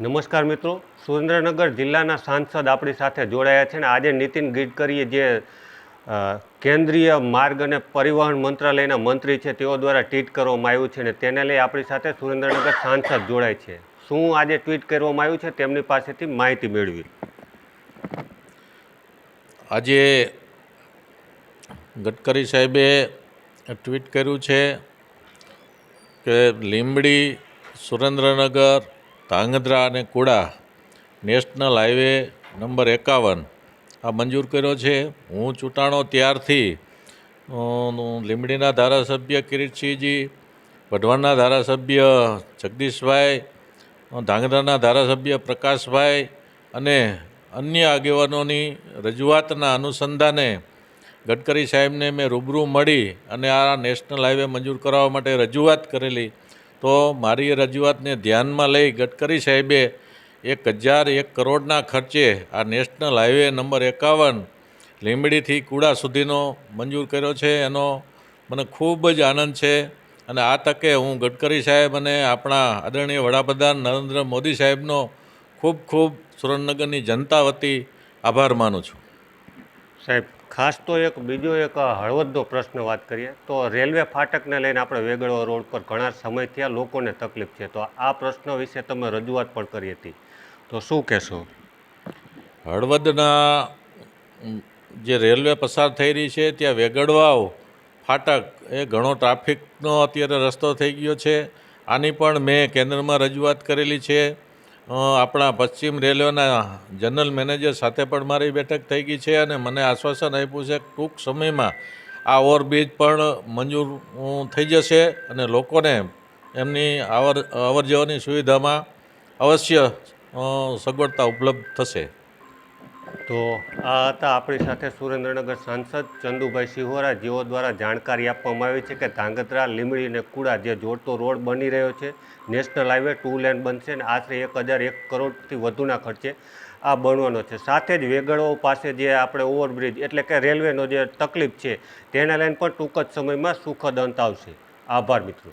નમસ્કાર મિત્રો. સુરેન્દ્રનગર જિલ્લાના સાંસદ આપણી સાથે જોડાયા છે અને આજે નીતિન ગડકરીએ જે કેન્દ્રીય માર્ગ અને પરિવહન મંત્રાલયના મંત્રી છે તેઓ દ્વારા ટ્વીટ કરવામાં આવ્યું છે અને તેને લઈ આપણી સાથે સુરેન્દ્રનગર સાંસદ જોડાય છે. શું આજે ટ્વીટ કરવામાં આવ્યું છે તેમની પાસેથી માહિતી મેળવી. આજે ગડકરી સાહેબે ટ્વીટ કર્યું છે કે લીંબડી સુરેન્દ્રનગર ધાંગધ્રા અને કુડા નેશનલ હાઈવે નંબર એકાવન આ મંજૂર કર્યો છે. હું ચૂંટાણો ત્યારથી લીંબડીના ધારાસભ્ય કિરીટસિંહજી વઢવાણના ધારાસભ્ય જગદીશભાઈ ધાંગધ્રાના ધારાસભ્ય પ્રકાશભાઈ અને અન્ય આગેવાનોની રજૂઆતના અનુસંધાને ગડકરી સાહેબને મેં રૂબરૂ મળી અને આ નેશનલ હાઈવે મંજૂર કરાવવા માટે રજૂઆત કરેલી. તો મારી રજૂઆતને ધ્યાનમાં લઈ ગડકરી સાહેબે એક હજાર એક કરોડના ખર્ચે આ નેશનલ હાઈવે નંબર એકાવન લીંબડીથી કુડા સુધીનો મંજૂર કર્યો છે. એનો મને ખૂબ જ આનંદ છે અને આ તકે હું ગડકરી સાહેબ અને આપણા આદરણીય વડાપ્રધાન નરેન્દ્ર મોદી સાહેબનો ખૂબ ખૂબ સુરેન્દ્રનગરની જનતા વતી આભાર માનું છું. સાહેબ, ખાસ તો એક, બીજો એક હળવદનો પ્રશ્ન વાત કરીએ, તો રેલવે ફાટકને લઈને આપણે વેગળવા રોડ પર ઘણા સમયથી આ લોકોને તકલીફ છે. તો આ પ્રશ્ન વિશે તમે રજૂઆત પણ કરી હતી. તો શું કહેશો? હળવદના જે રેલવે પસાર થઈ રહી છે, ત્યાં વેગડવાઓ ફાટક એ ઘણો ટ્રાફિકનો અત્યારે રસ્તો થઈ ગયો છે. આની પણ મેં કેન્દ્રમાં રજૂઆત કરેલી છે. આપણા પશ્ચિમ રેલવેના જનરલ મેનેજર સાથે પણ મારી બેઠક થઈ ગઈ છે અને મને આશ્વાસન આપ્યું છે ટૂંક સમયમાં આ ઓવરબ્રિજ પણ મંજૂર થઈ જશે અને લોકોને એમની અવર અવર જવરની સુવિધામાં અવશ્ય સગવડતા ઉપલબ્ધ થશે. તો આ હતા આપણી સાથે સુરેન્દ્રનગર સાંસદ ચંદુભાઈ સિહોરા, જેઓ દ્વારા જાણકારી આપવામાં આવી છે કે ધાંગધ્રા લીમડી અને કુડા જે જોડતો રોડ બની રહ્યો છે, નેશનલ હાઈવે ટુ લેન બનશે અને આશરે એક હજાર એક કરોડથી વધુના ખર્ચે આ બનવાનો છે. સાથે જ વેગળો પાસે જે આપણે ઓવરબ્રિજ એટલે કે રેલવેનો જે તકલીફ છે, તેને લઈને પણ ટૂંક જ સમયમાં સુખદ અંત આવશે. આભાર મિત્રો.